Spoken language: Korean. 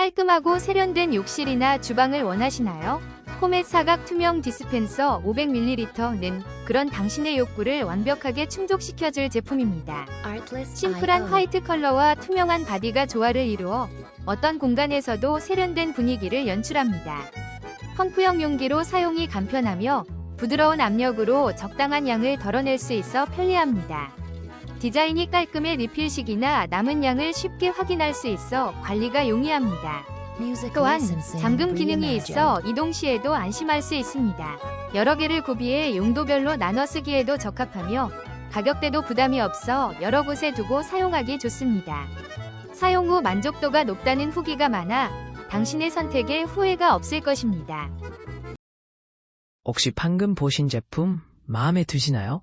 깔끔하고 세련된 욕실이나 주방을 원하시나요? 코멧 사각 투명 디스펜서 500ml는 그런 당신의 욕구를 완벽하게 충족시켜줄 제품입니다. 심플한 화이트 컬러와 투명한 바디가 조화를 이루어 어떤 공간에서도 세련된 분위기를 연출합니다. 펌프형 용기로 사용이 간편하며 부드러운 압력으로 적당한 양을 덜어낼 수 있어 편리합니다. 디자인이 깔끔해 리필식이나 남은 양을 쉽게 확인할 수 있어 관리가 용이합니다. 또한 잠금 기능이 있어 이동 시에도 안심할 수 있습니다. 여러 개를 구비해 용도별로 나눠 쓰기에도 적합하며 가격대도 부담이 없어 여러 곳에 두고 사용하기 좋습니다. 사용 후 만족도가 높다는 후기가 많아 당신의 선택에 후회가 없을 것입니다. 혹시 방금 보신 제품 마음에 드시나요?